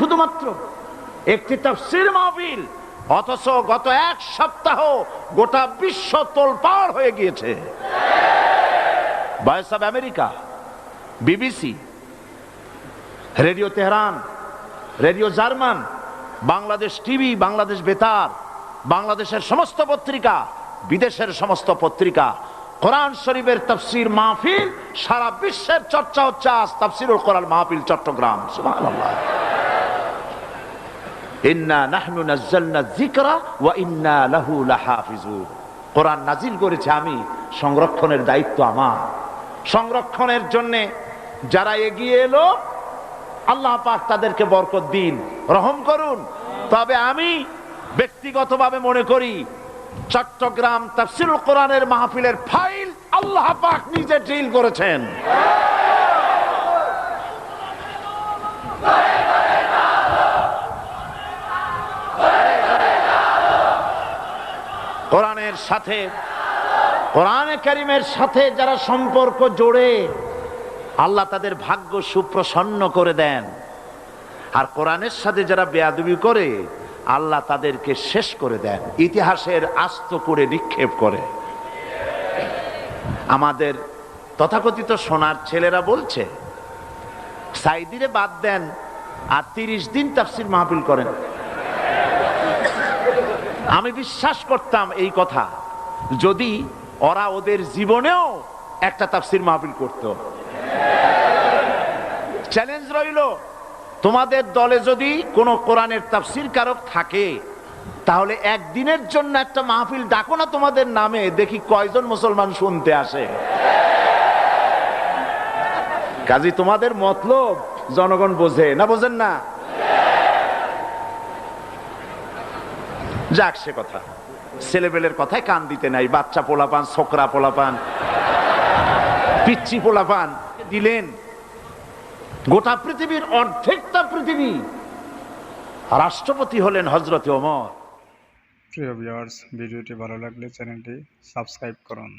শুধুমাত্র একটি তাফসির মাহফিল, অথচ গত এক সপ্তাহ গোটা বিশ্ব তোলপাড় হয়ে গিয়েছে। Voice of America BBC radio Tehran radio German Bangladesh TV Bangladesh বেতার বাংলাদেশের সমস্ত পত্রিকা, বিদেশের সমস্ত পত্রিকা, কোরআন শরীফের তফসির মাহফিল, সারা বিশ্বের চর্চা হচ্ছে আজ তফসিরুল কোরআন মাহফিল, চট্টগ্রাম। সুবহানাল্লাহ। কোরআন নাজিল করেছে আমি, সংরক্ষণের দায়িত্ব আমার। সংরক্ষণের জন্য যারা এগিয়ে এলো, আল্লাহ পাক তাদেরকে বরকত দিন, রহম করুন। তবে আমি ব্যক্তিগতভাবে মনে করি, চট্টগ্রাম তাফসিরুল কোরআনের মাহফিলের ফাইল আল্লাহ পাক নিজে ডিল করেছেন। কোরআনের সাথে, কোরআনে কারিমের সাথে যারা সম্পর্ক জোড়ে, আল্লাহ তাদের ভাগ্য সুপ্রসন্ন করে দেন। আর কোরআনের সাথে যারা বেয়াদবি করে, আল্লাহ তাদেরকে শেষ করে দেন, ইতিহাসের আস্ত করে নিক্ষেপ করে। আমাদের তথাকথিত সোনার ছেলেরা বলছে সাইদিরে বাদ দেন, আর তিরিশ দিন তাফসির মাহফিল করেন। আমি বিশ্বাস করতাম এই কথা। যদি ওরা ওদের জীবনেও একটা তাফসির মাহফিল করত। চ্যালেঞ্জ রইল, তোমাদের দলে যদি কোনো কোরআনের তাফসির কারক থাকে, তাহলে একদিনের জন্য একটা মাহফিল ডাকো না তোমাদের নামে, দেখি কয়জন মুসলমান শুনতে আসে। কাজী, তোমাদের মতলব জনগণ বোঝে, না বোঝেন না? যাক সে কথা। ছেলেবেলের কথায় কান দিতে নাই, বাচ্চা পোলাপান, ছোকরা পোলাপান পিচ্ছি পোলাপান দিলেন? গোটা পৃথিবীর অর্ধেকটা পৃথিবী। রাষ্ট্রপতি হলেন হজরত ওমর। প্রিয় ভিউয়ার্স ভিডিওটি ভালো লাগলে চ্যানেলটি সাবস্ক্রাইব করুন।